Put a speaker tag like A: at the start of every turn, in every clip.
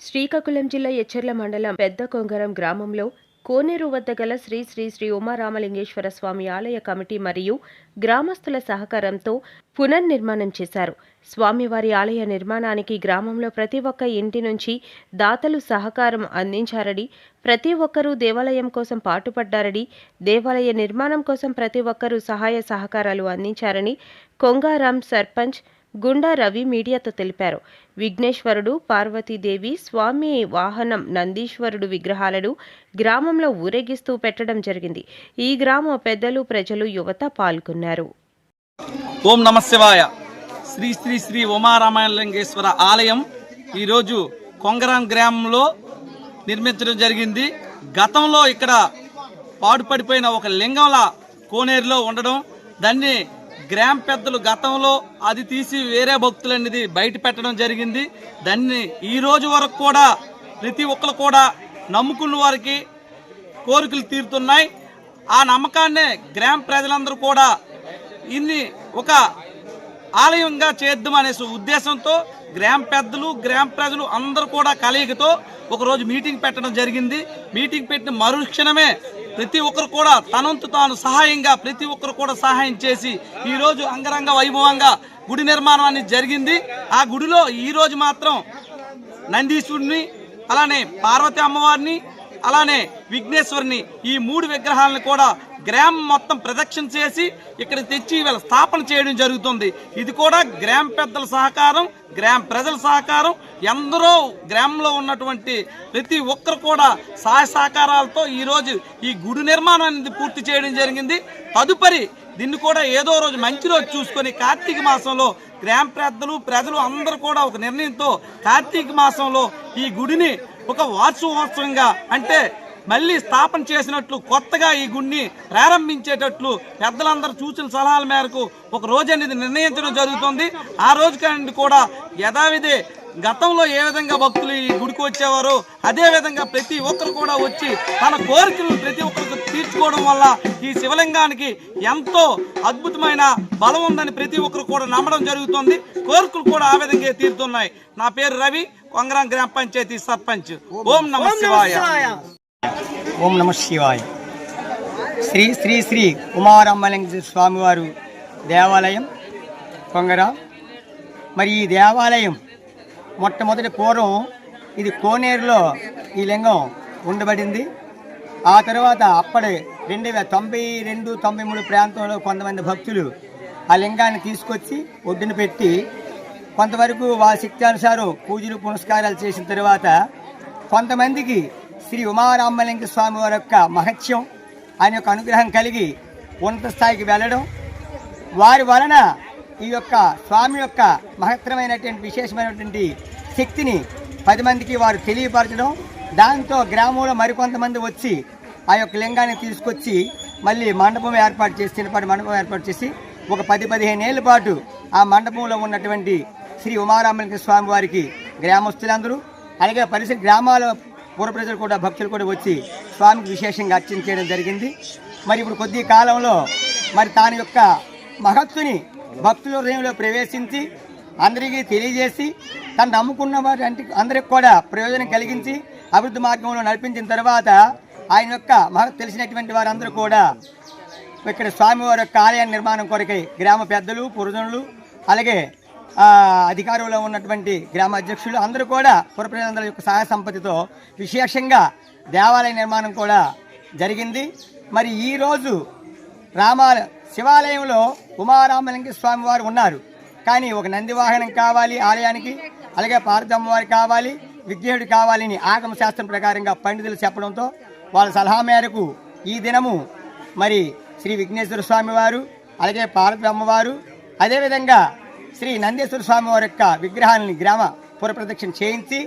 A: శ్రీకాకుళం జిల్లా ఎచ్చెర్ల మండలం పెద్ద కొంగరం గ్రామంలో కోనేరు వద్ద గల శ్రీ శ్రీ శ్రీ ఉమారామలింగేశ్వర స్వామి ఆలయ కమిటీ మరియు గ్రామస్తుల సహకారంతో పునర్నిర్మాణం చేశారు. స్వామివారి ఆలయ నిర్మాణానికి గ్రామంలో ప్రతి ఒక్క ఇంటి నుంచి దాతలు సహకారం అందించారని ప్రతి ఒక్కరూ దేవాలయం కోసం పాటుపడ్డారని దేవాలయ నిర్మాణం కోసం ప్రతి ఒక్కరూ సహాయ సహకారాలు అందించారని కొంగారాం సర్పంచ్ గుండా రవి మీడియాతో తెలిపారు. విఘ్నేశ్వరుడు పార్వతీదేవి స్వామి వాహనం నందీశ్వరుడు విగ్రహాలను గ్రామంలో ఊరేగిస్తూ పెట్టడం జరిగింది. ఈ గ్రామ పెద్దలు ప్రజలు యువత పాల్గొన్నారు.
B: ఓం నమశివాయ శ్రీ శ్రీ శ్రీ ఉమారామాయలింగేశ్వర ఆలయం ఈరోజు కొంగరం గ్రామంలో నిర్మించడం జరిగింది. గతంలో ఇక్కడ పాడుపడిపోయిన ఒక లింగంలా కోనేరులో ఉండడం దాన్ని గ్రామ పెద్దలు గతంలో అది తీసి వేరే భక్తులు అనేది బయట పెట్టడం జరిగింది. దాన్ని ఈ రోజు వరకు కూడా ప్రతి ఒక్కరు కూడా నమ్ముకున్న వారికి కోరికలు తీరుతున్నాయి. ఆ నమ్మకాన్నే గ్రామ ప్రజలందరూ కూడా ఇన్ని ఒక ఆలయంగా చేద్దాం అనే ఉద్దేశంతో గ్రామ పెద్దలు గ్రామ ప్రజలు అందరూ కూడా కలయికతో ఒకరోజు మీటింగ్ పెట్టడం జరిగింది. మీటింగ్ పెట్టిన మరుక్షణమే ప్రతి ఒక్కరు కూడా తనంతు తాను సహాయంగా ప్రతి ఒక్కరు కూడా సహాయం చేసి ఈరోజు అంగరంగ వైభవంగా గుడి నిర్మాణం అనేది జరిగింది. ఆ గుడిలో ఈరోజు మాత్రం నందీశ్వరుని అలానే పార్వతి అమ్మవారిని అలానే విఘ్నేశ్వరిని ఈ మూడు విగ్రహాలను కూడా గ్రామం మొత్తం ప్రదక్షిణ చేసి ఇక్కడ తెచ్చి వీళ్ళ స్థాపన చేయడం జరుగుతుంది. ఇది కూడా గ్రామ పెద్దల సహకారం గ్రామ ప్రజల సహకారం. ఎందరో గ్రామంలో ఉన్నటువంటి ప్రతి ఒక్కరు కూడా సహాయ సహకారాలతో ఈరోజు ఈ గుడి నిర్మాణం అనేది పూర్తి చేయడం జరిగింది. తదుపరి దీన్ని కూడా ఏదో రోజు మంచి రోజు చూసుకొని కార్తీక మాసంలో గ్రామ పెద్దలు ప్రజలు అందరూ కూడా ఒక నిర్ణయంతో కార్తీక మాసంలో ఈ గుడిని ఒక వార్షికోత్సవంగా అంటే మళ్ళీ స్థాపన చేసినట్లు కొత్తగా ఈ గుడిని ప్రారంభించేటట్లు పెద్దలందరూ సూచన సలహాల మేరకు ఒక రోజు అనేది నిర్ణయించడం జరుగుతుంది. ఆ రోజు కూడా యథావిధి గతంలో ఏ విధంగా భక్తులు ఈ గుడికి వచ్చేవారో అదే విధంగా ప్రతి ఒక్కరు కూడా వచ్చి తన కోరికలు ప్రతి ఒక్కరికి తీర్చుకోవడం వల్ల ఈ శివలింగానికి ఎంతో అద్భుతమైన బలం ఉందని ప్రతి ఒక్కరు కూడా నమ్మడం జరుగుతుంది. కోరికలు కూడా ఆ విధంగా తీరుతున్నాయి. నా పేరు రవి కొంగరం గ్రామ పంచాయతీ సర్పంచ్. ఓం నమ శివాయ.
C: ఓం నమ శివాయ. శ్రీ శ్రీ శ్రీ కుమారమ్మలింగ స్వామివారు దేవాలయం కొంగర. మరి ఈ దేవాలయం మొట్టమొదటి పూర్వం ఇది కోనేరులో ఈ లింగం ఉండబడింది. ఆ తర్వాత అప్పటి రెండు వేల తొంభై రెండు తొంభై మూడు ప్రాంతంలో కొంతమంది భక్తులు ఆ లింగాన్ని తీసుకొచ్చి ఒడ్డున పెట్టి కొంతవరకు వారి శక్త్యానుసారం పూజలు పునస్కారాలు చేసిన తర్వాత కొంతమందికి శ్రీ ఉమారామలింగ స్వామి వారి యొక్క మహత్యం ఆయన యొక్క అనుగ్రహం కలిగి ఉన్నత స్థాయికి వెళ్ళడం. వారి వలన ఈ యొక్క స్వామి యొక్క మహత్తరమైనటువంటి విశేషమైనటువంటి శక్తిని పది మందికి వారు తెలియపరచడం దాంతో గ్రామంలో మరికొంతమంది వచ్చి ఆ యొక్క లింగాన్ని తీసుకొచ్చి మళ్ళీ మండపం ఏర్పాటు చేసి చిన్నపాటి మండపం ఏర్పాటు చేసి ఒక పది పదిహేను ఏళ్ళ పాటు ఆ మండపంలో ఉన్నటువంటి శ్రీ ఉమారామలింగ స్వామి వారికి గ్రామస్తులందరూ అలాగే పరిసర గ్రామాల పూర్వ ప్రజలు కూడా భక్తులు కూడా వచ్చి స్వామికి విశేషంగా అర్చన చేయడం జరిగింది. మరి ఇప్పుడు కొద్ది కాలంలో మరి తాని యొక్క మహత్తుని భక్తుల హృదయంలో ప్రవేశించి అందరికీ తెలియజేసి తను నమ్ముకున్న వారి అంటే అందరికి కూడా ప్రయోజనం కలిగించి అభివృద్ధి మార్గంలో నడిపించిన తర్వాత ఆయన యొక్క మహత్ తెలిసినటువంటి వారందరూ కూడా ఇక్కడ స్వామివారి యొక్క ఆలయ నిర్మాణం కొరకై గ్రామ పెద్దలు పురుజనులు అలాగే అధికారంలో ఉన్నటువంటి గ్రామ అధ్యక్షులు అందరూ కూడా పురప్రజలందరి యొక్క సహాయ సంపత్తితో విశేషంగా దేవాలయ నిర్మాణం కూడా జరిగింది. మరి ఈరోజు రామాల శివాలయంలో ఉమారామలింగ స్వామి వారు ఉన్నారు. కానీ ఒక నంది వాహనం కావాలి ఆలయానికి అలాగే పార్వతమ్మవారు కావాలి విజ్ఞేయుడు కావాలని ఆగమ శాస్త్రం ప్రకారంగా పండితులు చెప్పడంతో వాళ్ళ సలహా మేరకు ఈ దినము మరి శ్రీ విఘ్నేశ్వర స్వామి వారు అలాగే పార్వతి అమ్మవారు అదేవిధంగా శ్రీ నందేశ్వర స్వామి వారి యొక్క విగ్రహాలని గ్రామ పురప్రదక్షిణ చేయించి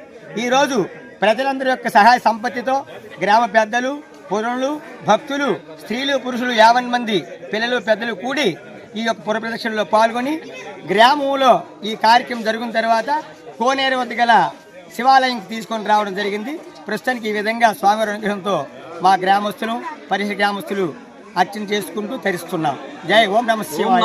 C: ఈరోజు ప్రజలందరి యొక్క సహాయ సంపత్తితో గ్రామ పెద్దలు పురుషులు భక్తులు స్త్రీలు పురుషులు యావన్ మంది పిల్లలు పెద్దలు కూడి ఈ యొక్క పురప్రదక్షిణలో పాల్గొని గ్రామంలో ఈ కార్యక్రమం జరిగిన తర్వాత కోనేరు వద్ద గల శివాలయంకి తీసుకొని రావడం జరిగింది. ప్రస్తుతానికి ఈ విధంగా స్వామివారి అనుగ్రహంతో మా గ్రామస్తులు పరిసర గ్రామస్తులు అర్చన చేసుకుంటూ తరిస్తున్నాం. జై ఓం
B: నమ శివాయ.